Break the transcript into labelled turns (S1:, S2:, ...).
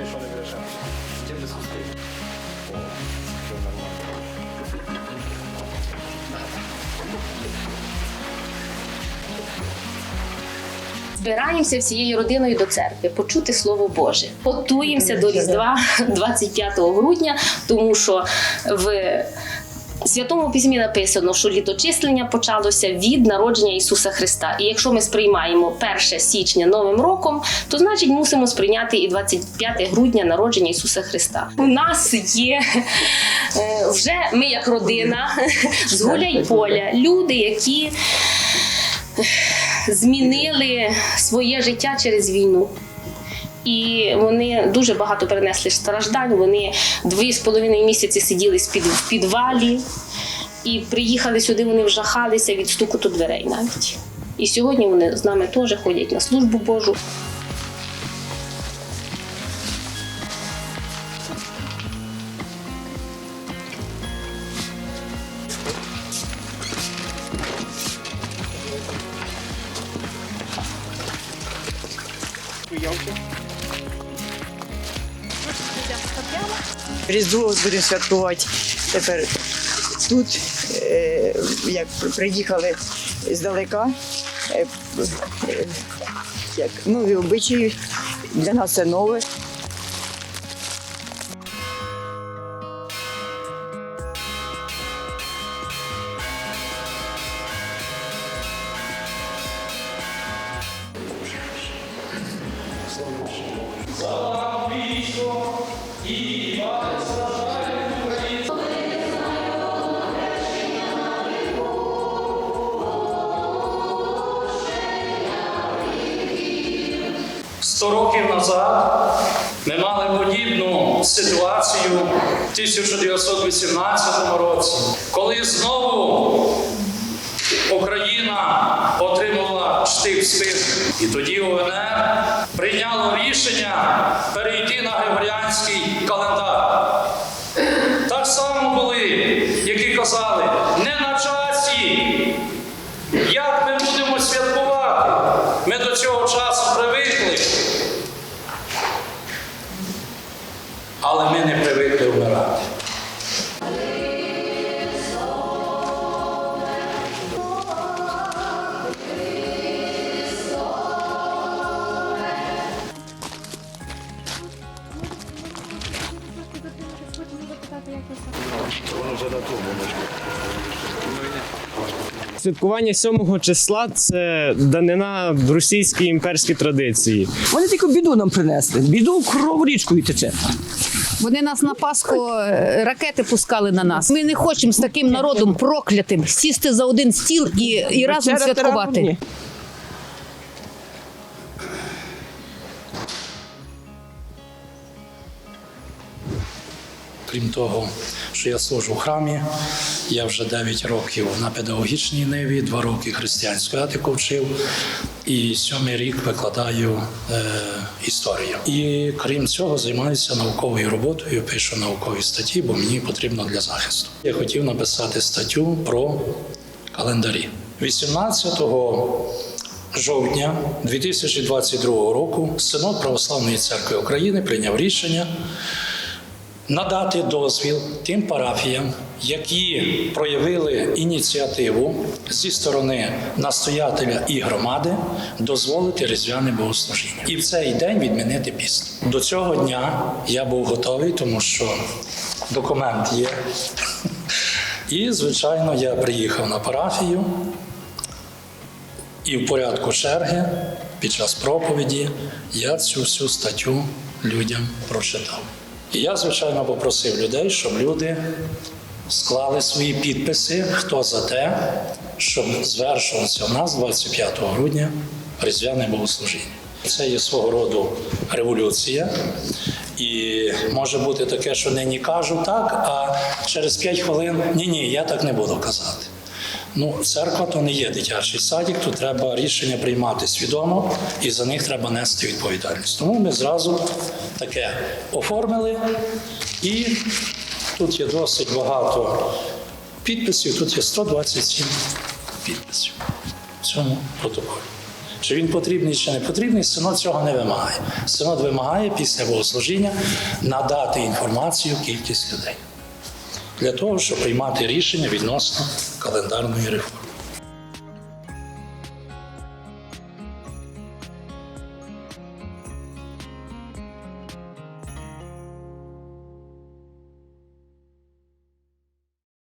S1: Смотри, что не брешем. Где без кустей? О, все нормально.
S2: Збираємося всією родиною до церкви, почути Слово Боже. Готуємося до Різдва 25 грудня, тому що в Святому письмі написано, що літочислення почалося від народження Ісуса Христа. І якщо ми сприймаємо 1 січня Новим роком, то значить мусимо сприйняти і 25 грудня народження Ісуса Христа. У нас є е, вже ми як родина з Гуляйполя, люди, які змінили своє життя через війну. І вони дуже багато перенесли страждань. Вони дві з половиною місяці сиділи в підвалі і приїхали сюди. Вони вжахалися від стукоту дверей навіть. І сьогодні вони з нами теж ходять на службу Божу.
S3: Різдво будемо святкувати тепер тут, е, як приїхали здалека. е, е, Як нові обичаї, для нас це нове.
S4: Назад ми мали подібну ситуацію в 1918 році, коли знову Україна отримала штик спину. І тоді УНР прийняло рішення перейти на григоріанський календар. Так само були, які казали, не на часі. Як ми будемо святкувати? Ми до цього часу привикли. Але ми не привикли вмирати.
S5: Святкування 7 числа це данина в російській імперській традиції.
S6: Вони тільки біду нам принесли. Біду кров річкою тече.
S7: Вони нас на Пасху е, ракети пускали на нас. Ми не хочемо з таким народом проклятим сісти за один стіл і, і разом святкувати.
S4: Крім того, що я служу в храмі, я вже 9 років на педагогічній ниві, 2 роки християнську етику вчив, і сьомий рік викладаю е, історію. І крім цього, займаюся науковою роботою, пишу наукові статті, бо мені потрібно для захисту. Я хотів написати статтю про календарі. 18 жовтня 2022 року Синод Православної церкви України прийняв рішення надати дозвіл тим парафіям, які проявили ініціативу зі сторони настоятеля і громади, дозволити різдвяне богослужіння і в цей день відмінити піст. До цього дня я був готовий, тому що документ є. І, звичайно, я приїхав на парафію. І в порядку черги під час проповіді я цю всю статтю людям прочитав. І я, звичайно, попросив людей, щоб люди склали свої підписи, хто за те, щоб звершувалося в нас 25 грудня різдвяне богослужіння. Це є свого роду революція. І може бути таке, що нині кажу так, а через 5 хвилин ні, ні, я так не буду казати. Ну, церква то не є дитячий садик, тут треба рішення приймати свідомо і за них треба нести відповідальність. Тому ми зразу таке оформили, і тут є досить багато підписів, тут є 127 підписів в цьому протоколі. Чи він потрібний, чи не потрібний, синод цього не вимагає. Синод вимагає після богослужіння надати інформацію кількість людей для того, щоб приймати рішення відносно календарної реформи.